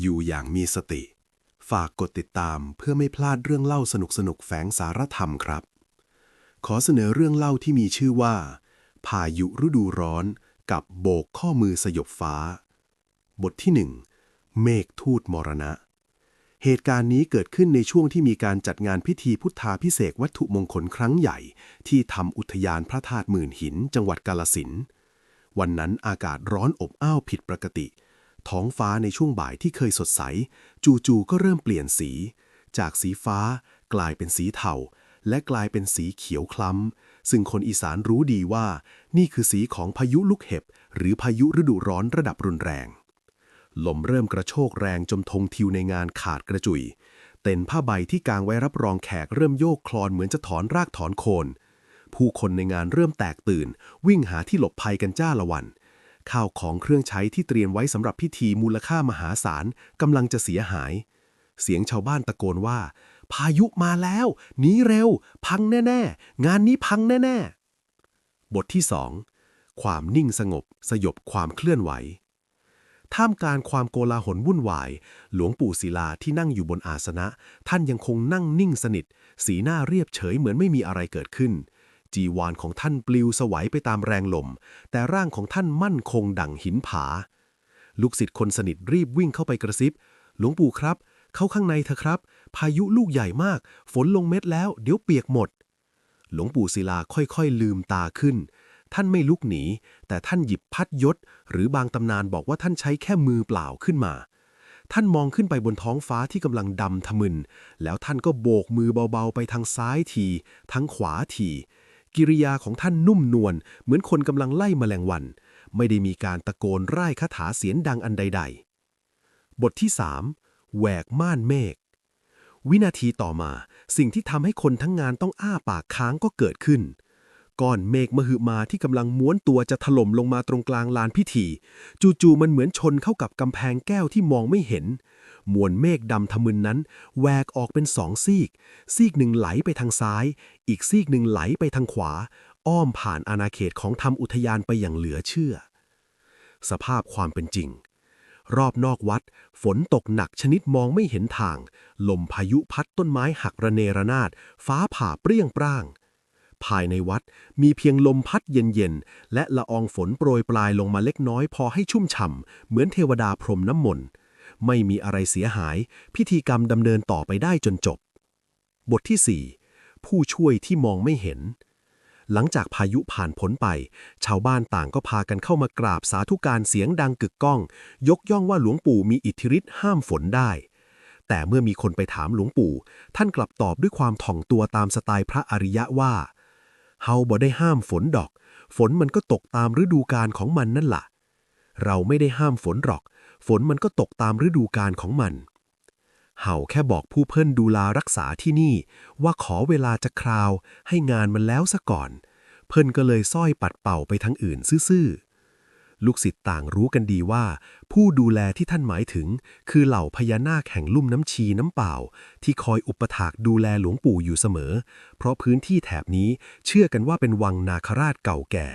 อยู่อย่างมีสติ ฝากกดติดตามเพื่อไม่พลาดเรื่องเล่าสนุกๆแฝงสารธรรมครับ ขอเสนอเรื่องเล่าที่มีชื่อว่าพายุฤดูร้อนกับโบกข้อมือสยบฟ้า บทที่หนึ่งเมฆทูตมรณะ เหตุการณ์นี้เกิดขึ้นในช่วงที่มีการจัดงานพิธีพุทธาพิเศษวัตถุมงคลครั้งใหญ่ ที่ทำอุทยานพระธาตุหมื่นหิน จังหวัดกาลสิน วันนั้นอากาศร้อนอบอ้าวผิดปกติ ท้องฟ้าในช่วงบ่ายที่เคยสดใส จู่ๆก็เริ่มเปลี่ยนสี จากสีฟ้ากลายเป็นสีเทาและกลายเป็นสีเขียวคล้ำ ซึ่งคนอีสานรู้ดีว่า นี่คือสีของพายุลูกเห็บ หรือพายุฤดูร้อนระดับรุนแรง ลมเริ่มกระโชกแรงจนธงทิวในงานขาดกระจุย เต็นผ้าใบที่กางไว้รับรองแขกเริ่มโยกคลอนเหมือนจะถอนรากถอนโคน ผู้คนในงานเริ่มแตกตื่น วิ่งหาที่หลบภัยกันจ้าละวัน ข้าวของเครื่องใช้ที่เตรียมไว้สำหรับพิธีมูลค่ามหาศาลกำลังจะเสียหาย เสียงชาวบ้านตะโกนว่า พายุมาแล้วหนีเร็ว พังแน่ ๆ งานนี้พังแน่ ๆ บทที่สองความนิ่งสงบสยบความเคลื่อนไหว ท่ามกลางความโกลาหลวุ่นวาย หลวงปู่ศิลาที่นั่งอยู่บนอาสนะ ท่านยังคงนั่งนิ่งสนิท สีหน้าเรียบเฉยเหมือนไม่มีอะไรเกิดขึ้น จีวรของท่านปลิวสวัยไปตามแรงลม แต่ร่างของท่านมั่นคงดั่งหินผา ลูกศิษย์คนสนิทรีบวิ่งเข้าไปกระซิบ หลวงปู่ครับ เข้าข้างในเถอะครับ พายุลูกใหญ่มาก ฝนลงเม็ดแล้ว เดี๋ยวเปียกหมด หลวงปู่ศิลาค่อยๆ ลืมตาขึ้น ท่านไม่ลุกหนี แต่ท่านหยิบพัดยศ หรือบางตำนานบอกว่าท่านใช้แค่มือเปล่าขึ้นมาท่านมองขึ้นไปบนท้องฟ้าที่กำลังดำทะมึน แล้วท่านก็โบกมือเบาๆไปทางซ้ายทีทั้งขวาที กิริยาของท่านนุ่มนวลเหมือนคนกำลังไล่แมลงวัน ไม่ได้มีการตะโกนร่ายคาถาเสียงดังอันใด ๆ บทที่3แหวกม่านเมฆวินาทีต่อมาสิ่งที่ทำให้คนทั้งงานต้องอ้าปากค้างก็เกิดขึ้น ก้อนเมฆมหึมาที่กำลังม้วนตัวจะถล่มลงมาตรงกลางลานพิธี จู่ๆมันเหมือนชนเข้ากับกำแพงแก้วที่มองไม่เห็น มวลเมฆดำทะมึนนั้นแหวกออกเป็นสองซีก ซีกหนึ่งไหลไปทางซ้าย อีกซีกหนึ่งไหลไปทางขวา อ้อมผ่านอาณาเขตของธรรมอุทยานไปอย่างเหลือเชื่อ สภาพความเป็นจริง รอบนอกวัด ฝนตกหนักชนิดมองไม่เห็นทาง ลมพายุพัดต้นไม้หักระเนระนาด ฟ้าผ่าเปรี้ยงปร้างภายในวัดมีเพียงลมพัดเย็นๆ และละอองฝนโปรยปลายลงมาเล็กน้อยพอให้ชุ่มฉ่ำเหมือนเทวดาพรมน้ำมนต์ ไม่มีอะไรเสียหาย พิธีกรรมดำเนินต่อไปได้จนจบ บทที่ 4 ผู้ช่วยที่มองไม่เห็น หลังจากพายุผ่านพ้นไป ชาวบ้านต่างก็พากันเข้ามากราบสาธุการเสียงดังกึกก้อง ยกย่องว่าหลวงปู่มีอิทธิฤทธิ์ห้ามฝนได้ แต่เมื่อมีคนไปถามหลวงปู่ ท่านกลับตอบด้วยความถ่องตัวตามสไตล์พระอริยะว่าเฮาบ่ได้ห้ามฝนดอก ฝนมันก็ตกตามฤดูกาลของมันนั่นล่ะ เราไม่ได้ห้ามฝนหรอก ฝนมันก็ตกตามฤดูกาลของมันเฮาแค่บอกผู้เพิ่นดูแลรักษาที่นี่ ว่าขอเวลาจะคราว ให้งานมันแล้วซะก่อน เพิ่นก็เลยส้อยปัดเป่าไปทางอื่นซื่อๆลูกศิษย์ต่างรู้กันดีว่า ผู้ดูแลที่ท่านหมายถึง คือเหล่าพญานาคแห่งลุ่มน้ำชีน้ำเปล่า ที่คอยอุปถากดูแลหลวงปู่อยู่เสมอ เพราะพื้นที่แถบนี้เชื่อกันว่าเป็นวังนาคราชเก่าแก่